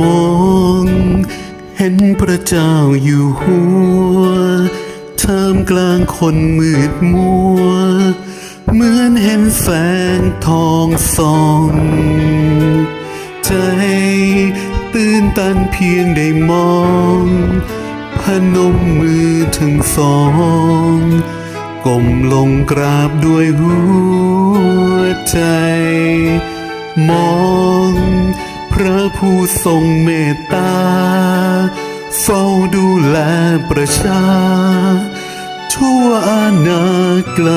มองเห็นพระเจ้าอยู่หัวท่ามกลางคนมืดมัว เหมือนเห็นแสงทองส่อง ใจตื่นตันเพียงได้มอง พนมมือทั้งสองก้มลงกราบด้วยหัวใจ มอง พระผู้ทรงเมตตา เฝ้าดูแลประชา ทั่วอาณาไกล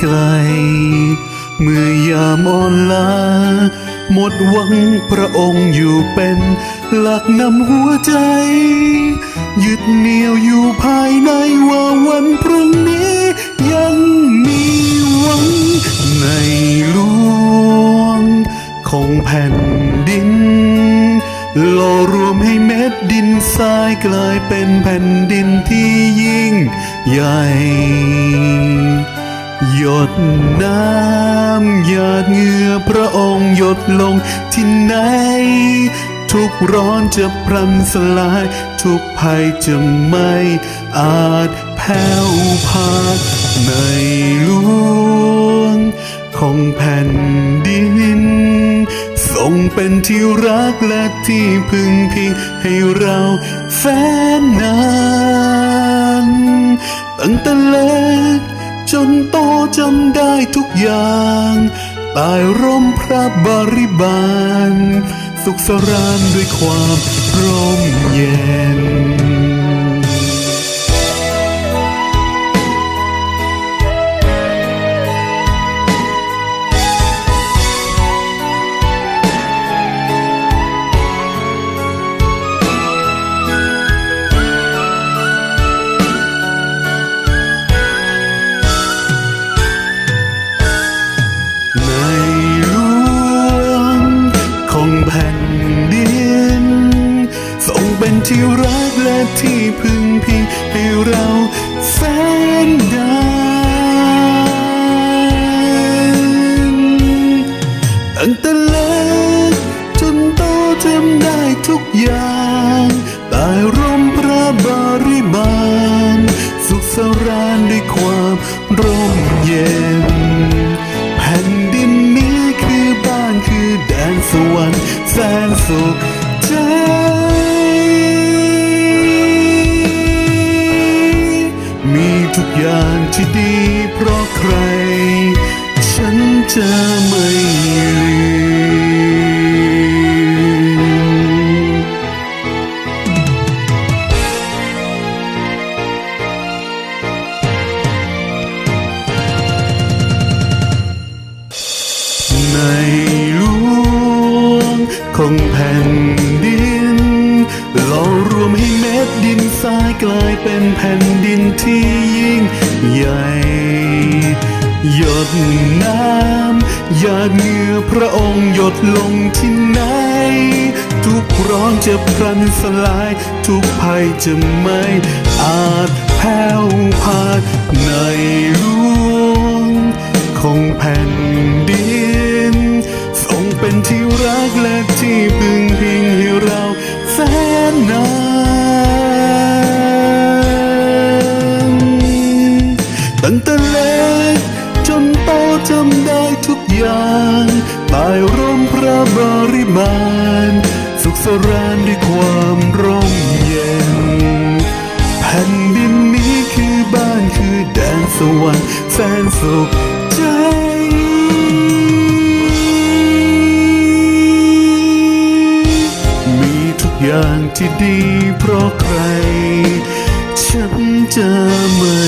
ไกล เมื่อยามอ่อนลา หมดหวังพระองค์อยู่เป็นหลักนำหัวใจ ยึดเหนี่ยวอยู่ภายในว่าวันพรุ่ง วมให้เม็ดดินทรายกลายเป็นแผ่นดินที่ยิ่งใหญ่ หยดน้ำหยาดเหงื่อพระองค์หยดลงที่ไหน ทุกร้อนจะพรันสลาย ทุกภัยจะไม่อาจแผ่วพานในหลวงของแผ่นดิน ทรงเป็นที่รักและที่พึ่งพิงให้เราแฟนนานตั้งแต่เล็กจนโตจำได้ทุกอย่างตายร่มพระบริบาล สุขสรานด้วยความร่มเย็น เป็นที่รักและที่พึ่งพิงให้เราแสนนานตั้งแต่เล็กจนโตจำได้ทุกอย่างใต้ร่มพระบริบาลสุขสรานด้วยความร่มเย็น แผ่นดินนี้คือบ้านคือแดนสวรรค์แสนสุขใจ อย่างที่ดีเพราะใคร ฉันจะไม่ลืมในหลวงของแผ่นดิน ทรายกลายเป็นแผ่นดินที่ยิ่งใหญ่ หยดน้ำหยาดเหงื่อพระองค์หยดลงที่ไหน ทุกร้อนจะพลันสลาย ทุกภัยจะไม่อาจแผ่วพานในหลวงของแผ่นดิน ทรงเป็นที่รักและที่พึ่ง ตั้งแต่เล็กจนโตจำได้ทุกอย่างใต้ร่มพระบริบาลสุขสรานด้วยความร่มเย็น แผ่นดินนี้คือบ้านคือแดนสวรรค์แสนสุขใจมีทุกอย่างที่ดีเพราะใคร ฉันจะไม่